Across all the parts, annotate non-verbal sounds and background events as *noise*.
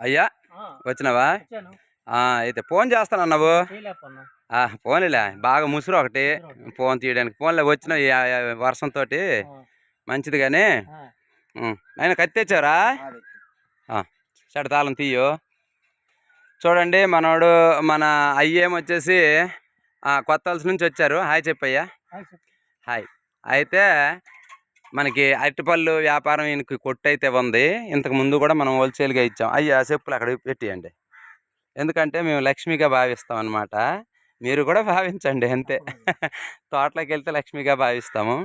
అయ్యా వచ్చినావా? అయితే ఫోన్ చేయలేపన్నా ఆ, ఫోన్లే బాగా ముసురు ఒకటి. ఫోన్ తీయడానికి ఫోన్లే వచ్చిన వర్షంతో మంచిది కానీ ఆయన కత్తి తెచ్చారా సరే తాళం తీయు. చూడండి మనోడు మన అయ్యేం వచ్చేసి ఆ, కొత్త వలస నుంచి వచ్చారు. హాయ్ చెప్పయ్యా. హాయ్. అయితే మనకి అరటిపళ్ళు వ్యాపారం ఈయనకి కొట్టు అయితే ఉంది. ఇంతకు ముందు కూడా మనం హోల్సేల్గా ఇచ్చాం. అయ్యా చెప్పులు అక్కడ పెట్టేయండి. ఎందుకంటే మేము లక్ష్మిగా భావిస్తాం అన్నమాట. మీరు కూడా భావించండి అంతే. తోటలోకి వెళ్తే లక్ష్మిగా భావిస్తాము.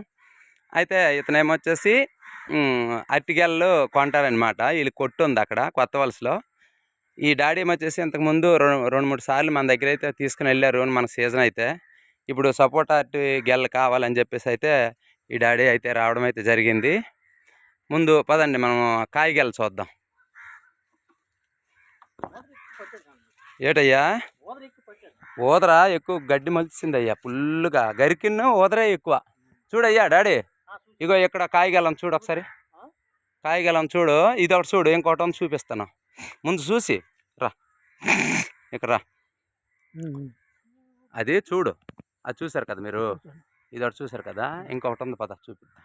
అయితే ఇతనేమొచ్చేసి ఉమ్, అరటిగెలలు కొంటారనమాట వీళ్ళు కొట్టు ఉంది అక్కడ కొత్త వలసలో. ఈ డాడీ ఏమొచ్చేసి ఇంతకుముందు రెండు రెండు మూడు సార్లు మన దగ్గర అయితే తీసుకుని వెళ్ళారు మన సీజన్ అయితే. ఇప్పుడు సపోటా అరటి గెల్ల కావాలని చెప్పేసి అయితే ఈ డాడీ అయితే రావడం అయితే జరిగింది. ముందు పదండి మనం కాయగెల చూద్దాం. ఏటయ్యా? ఊదర? ఎక్కువ గడ్డి మలిచింది అయ్యా ఫుల్గా గరికిన్ను ఊదరే ఎక్కువ. చూడయ్యా డాడీ? ఇగో ఇక్కడ కాయగలం చూడు ఒకసారి. కాయగలం చూడు. ఇది ఒకటి చూడు ఇంకోటి చూపిస్తాను. ముందు చూసి రా. ఇక్కడ రా. అది చూడు. అది చూసారు కదా మీరు? ఇది ఒకటి చూసారు కదా? ఇంకొకటి ఉంది పద చూపిద్దాం.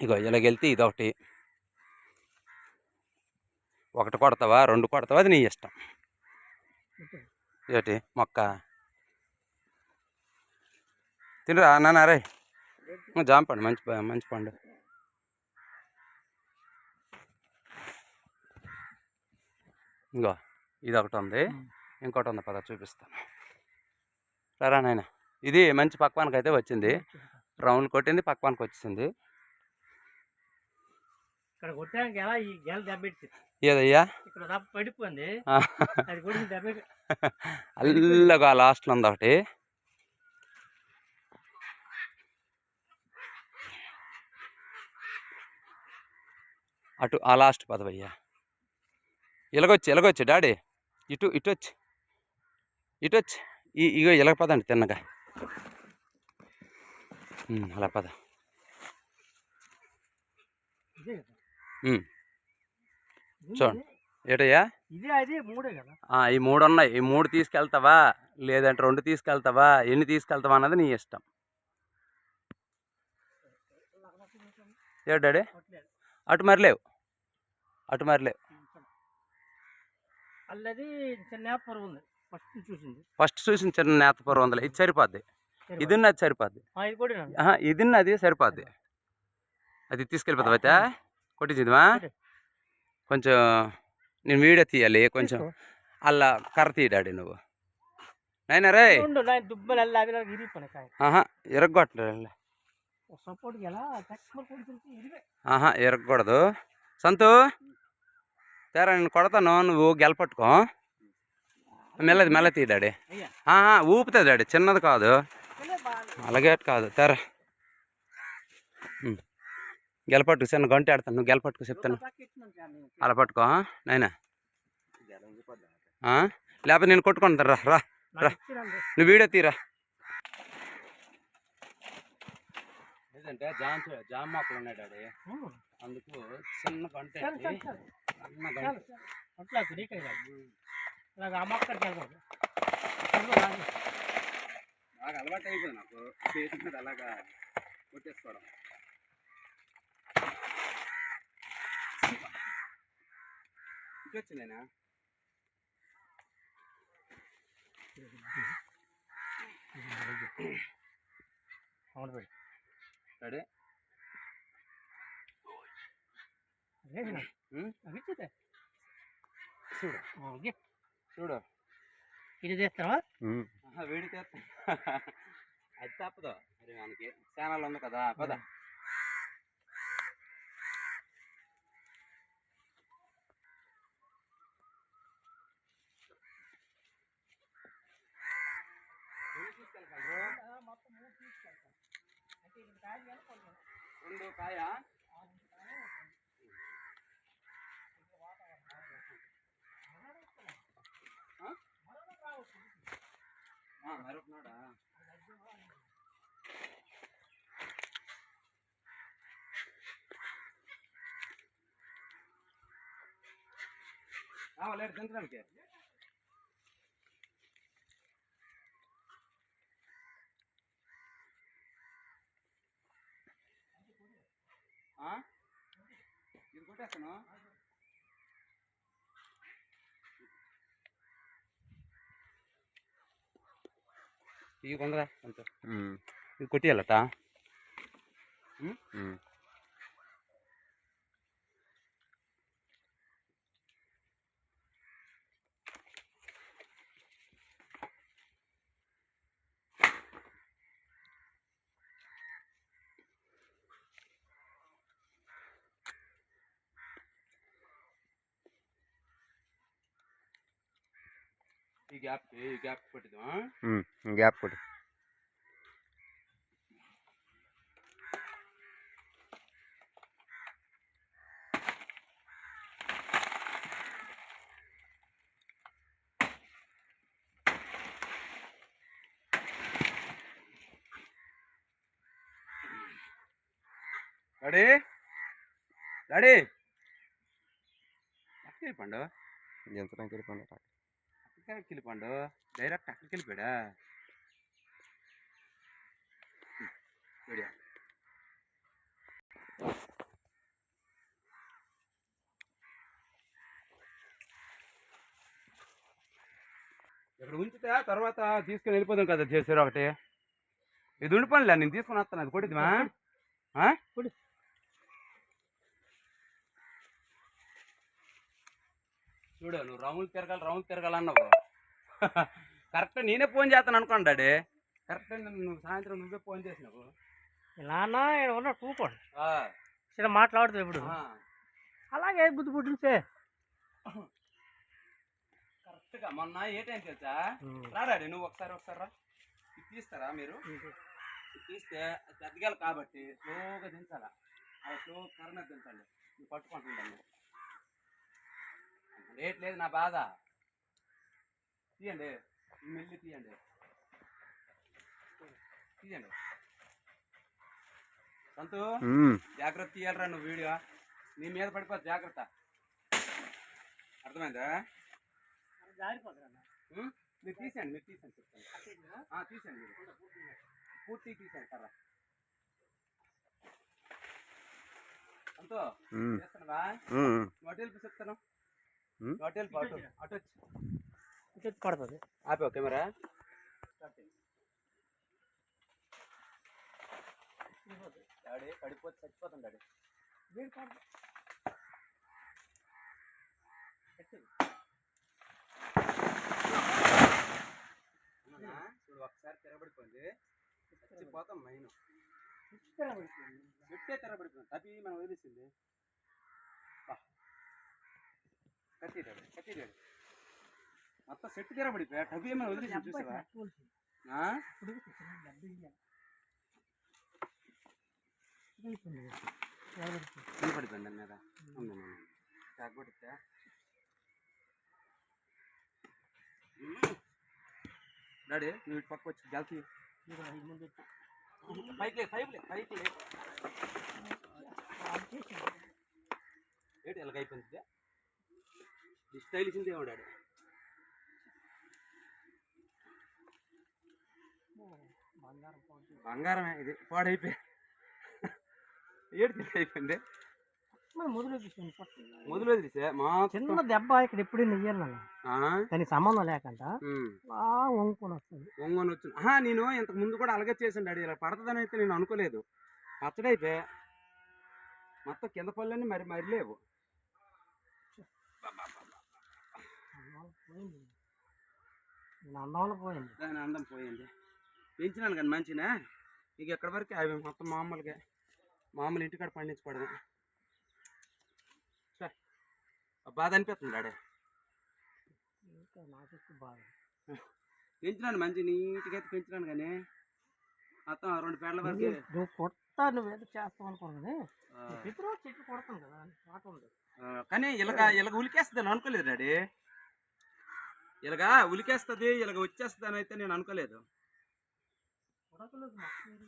ఇగో ఇలాగెళ్తే ఇది ఒకటి ఒకటి కొడతావా? రెండు కొడతావా? అది నీ ఇష్టం. ఏంటి? మొక్క. తినరా నాన్న రే జామ పండు మంచి మంచి పండు. ఇంకో ఇది ఒకటి ఉంది ఇంకోటి ఉంది పద చూపిస్తాను. సరే నాయన? ఇది మంచి పక్వానికి అయితే వచ్చింది. రౌండ్ కొట్టింది పక్వానికి వచ్చింది ఇక్కడ కొట్టాక ఎలా ఈ గెల దెబ్బెట్టింది. ఏదయ్యా? ఇక్కడ దెబ్బ పడిపోయింది. ఆ, అది కొడికి దెబ్బ అల్లగా లాస్ట్లో ఉంది ఒకటి అటు ఆ లాస్ట్ పదవయ్యా. ఇలాగొచ్చి ఇలాగొచ్చి డాడీ. ఇటు ఇటు వచ్చి ఇటు వచ్చి ఇగో ఇలాగ పదండి తిన్నగా. అలా పద. చూడండి. ఏటయ్యా? ఈ మూడు ఉన్నాయి ఈ మూడు తీసుకెళ్తావా? లేదంటే రెండు తీసుకెళ్తావా? ఎన్ని తీసుకెళ్తావా అన్నది నీ ఇష్టం. ఏ డాడీ? కొట్టలేదు అటు మరి లేవు. అటు మరి లేవు. అల్లది చిన్న పొరుగు ఉంది. ఫస్ట్ చూసిన చిన్న నేతపూర వందలు ఇది సరిపోద్ది. ఇది ఉన్నది సరిపోద్ది. ఇది ఉన్నది సరిపోద్ది. అది తీసుకెళ్ళిపోతావు అయితే? కొట్టించిదిమా కొంచెం నేను వీడియో తీయాలి. కొంచెం అలా కర్ర తీయ డాడీ నువ్వు. నైనా రే! ఇరగొట్టలే సపోర్ట్ ఎలా? చక్కమని కొడుతుంది ఇరిగే. ఆహా ఎరగకూడదు సంతు! తేరా నేను కొడతాను. నువ్వు గెలపట్టుకో మెల్లది మెల్ల తీ డాడీ. ఊపుతుంది డాడీ చిన్నది కాదు. అలాగే కాదు తేరా. గెలపట్టుకు చిన్న గంట ఆడతాను నువ్వు గెలపట్టుకు చెప్తాను. నేను. అలా పట్టుకో నాయనా ఆ? లేకపోతే నేను కొట్టుకుంటాను రా రా రా. నువ్వు వీడియో తీరా. లేదంటే జామ జామ మొక్కలు ఉన్నాయి డాడీ. ఉమ్. అందుకు గంట. చిన్న గంట. అలాగ ఆ మొక్క చదవదు బాగా అలవాటు అయిపోయింది నాకు. చేతి మీద అలాగా కొట్టేసుకోవడం. వచ్చిందేనా అవును పెడి. నాకు. నాకు ఇచ్చేదే. చూడు. చూడు ఇది చేస్తావా ఆహా, వేడి చేస్తా. అది తప్పదు. మరి మనకి ఛానల్ ఉంది కదా పద. రెండు కాయ? లేడు తింటానికి ఇది కొట్టేస్తాను ఇవి కొందరా అంతే ఇది కొట్టియాలట ఈ గ్యాప్ ఈ గ్యాప్ కొట్టిద్దాం గ్యాప్ కొట్టు. రెడీ? రెడీ? అక్కడికి వెళ్ళిపోండు యంత్రానికి వెళ్ళిపోయినా అక్కడికి వెళ్ళిపోండు డైరెక్ట్ అక్కడికి వెళ్ళిపోయాడా ఇక్కడ ఉంచితే తర్వాత తీసుకుని వెళ్ళిపోదాం కదా చేసారు ఒకటి. ఇది ఉండిపోనిలే నేను తీసుకుని వస్తాను. అది కొట్టిద్దిమా ఆ? కొడు. చూడు నువ్వు రౌండ్ తిరగాలి రౌండ్ తిరగాలి అన్నావు. కరెక్ట్ నేనే ఫోన్ చేస్తాను అనుకోండి డాడీ. కరెక్ట్ నువ్వు సాయంత్రం నువ్వే ఫోన్ చేసినావు. నాన్న ఈడ ఉన్న కూకోండి. చిన్న మాట్లాడుతూ ఇప్పుడు. అలాగే బుద్ధి పుట్టించే. కరెక్ట్గా మొన్న ఏ టైం తెలుసా? రా డాడీ నువ్వు ఒకసారి ఒకసారి రా. తీస్తారా మీరు? తీస్తే పెద్దగాలి కాబట్టి స్లోగా దించాలా? అలా స్లో కరెంట్ దించండి నువ్వు పట్టుకుంటుంటాను రేట్ లేదు నా బాధ. తీయండి. మెల్లి తీయండి. తీయండి. సంతు జాగ్రత్త తీయాలరా నువ్వు వీడియో. నీ మీద పడిపోదు జాగ్రత్త. అర్థమైందా? మీరు తీసేయండి మీరు తీసేయండి చెప్తాను. ఆ, తీసేయండి మీరు. పూర్తి అంతో చేస్తానవా నువ్వు అటు వెళ్ళి చెప్తాను? నువ్వు అటు అటు అటు వచ్చి పడుతుంది ఆపే కెమెరా. డాడీ పడిపోతే చచ్చిపోతాం డాడీ. అవునా? చూడు ఒకసారి తిరగబడిపోయింది చచ్చిపోతాం మైన్ చెట్టే తిరగబడిపోయింది అది మనం వదిలేసింది. కట్టిడాడు కట్టిడాడు మొత్తం సెట్ తిరగబడిపోయా టబీ మనం వదిలేసింది చూసావా పడిపోయింది ఉంది. కాకపోతే డాడీ నువ్వు ఇటు పక్క వచ్చి జాల్తీ పైకి లే, పైకి. ఏంటి ఎలాగ అయిపోయింది? ఈ స్టైల్ ఇచ్చింది ఏమో డాడీ. బంగారమే ఇది పాడైపోయి. ఏడు తిరిగి అయిపోయింది మొదలు మా చిన్న దెబ్బ ఇక్కడ ఎప్పుడు నెయ్యాలి దానికి సంబంధం లేకుండా ఆ వంకొని వస్తుంది. ఒంగోని వచ్చిన ఆహా, నేను ఇంతకు ముందు కూడా అలాగే చేసాను డాడీ ఇలా పడుతుందని అయితే నేను అనుకోలేదు. పచ్చడైపోయా. మొత్తం కింద పళ్ళన్నీ మరి మరి లేవు. పోయింది. అందం పోయింది. దాని అందం పోయింది. పెంచినాను కానీ మంచినా. ఇక ఎక్కడి వరకు? అవి మొత్తం మామూలుగా మామూలు ఇంటికాడ పండించుకోవడమే ఛే, ఆ బాధ అనిపిస్తుంది బాగా పెంచినాను మంచి నీట్గా అయితే పెంచినాను కానీ మొత్తం రెండు పేర్ల వరకు నువ్వు నువ్వు నువ్వేదో చేస్తావు అనుకున్నాను ఆ, ప్రతిరోజు చెట్టు కొడతాను కదా మాట కానీ ఇలాగ ఇలాగ ఉలికేస్తుంది అని అనుకోలేదు డాడీ. ఇలాగా ఉలికేస్తుంది ఇలాగ వచ్చేస్తుంది అని అయితే నేను అనుకోలేదు.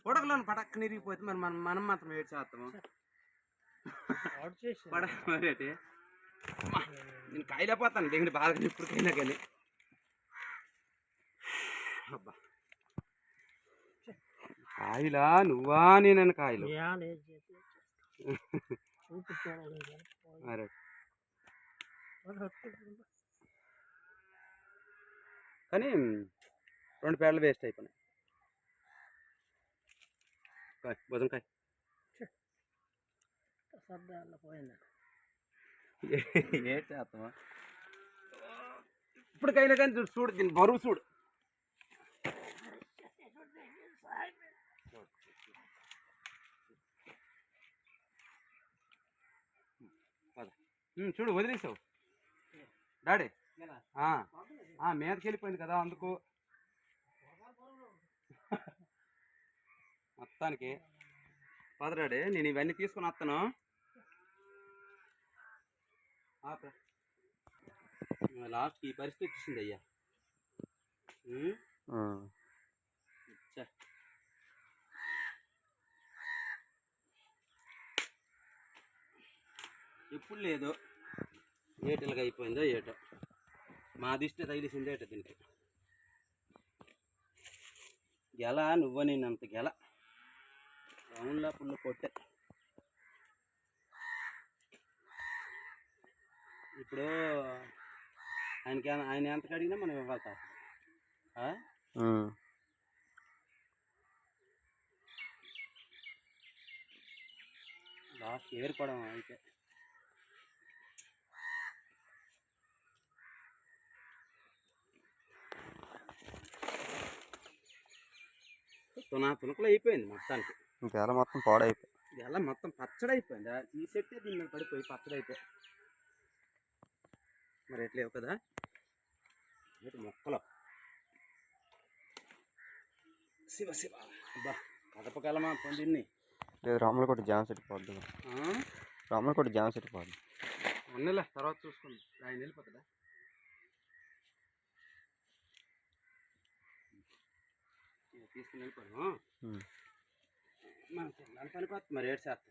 పొడకలను పడక్క నిరిగిపోతే మరి మనం మనం మాత్రం ఏడ్ చేస్తాము? వాడు చేసి పడ మరేటి నేను కాయలేకపోతాను దిగుడు బాగా ఇప్పటికైనా కానీ. అబ్బా. కాయలా? నువ్వా? నేను కాయలు. *laughs* కానీ రెండు పేడలు వేస్ట్ అయిపోయినాయి. కాయ్ భుజం కాయ్ సర్దాల్లో పోయింది ఏం చేస్తామా ఇప్పటికైనా కానీ చూడు చూడు దీని బరువు చూడు చూడు వదిలేసావు డాడీ మీదకి వెళ్ళిపోయింది కదా అందుకు మొత్తానికి పదరాడే నేను ఇవన్నీ తీసుకుని వస్తాను. లాస్ట్కి ఈ పరిస్థితి వచ్చింది అయ్యా. ఎప్పుడు లేదు ఏటలుగా అయిపోయిందో ఏటో. మా దిష్టి తగిలిసింది ఏటో దీనికి. గెల నువ్వు నేనంత గెల. రౌండ్లా పుల్లు కొట్టే ఇప్పుడు ఆయనకి ఆయన ఎంత అడిగినా మనం ఇవ్వాలి? ఉమ్. లాస్ట్ ఏరుకోవడం అయితే తునా తునకలు అయిపోయింది మొత్తానికి. గెల మొత్తం పాడైపోయి ఇలా మొత్తం పచ్చడి అయిపోయింది ఈ చెట్టే దీని మీద పడిపోయి పచ్చడి అయిపోయి మరి ఎట్లేవు కదా? మొక్కలు? శివ శివ. అబ్బా కదపగలమా పొందిన్ని లేదు రాములు కొట్టి జామ చెట్టు పోద్దు రాములు కొట్టి జామ చెట్టు పోద్దు ఉన్నలే తర్వాత చూసుకుందాం. ఆయన వెళ్ళిపోతుందా తీసుకుని వెళ్ళిపోయాను ఉమ్. మనకి పని పనిపోతుంది మరి ఏడు చేస్తాం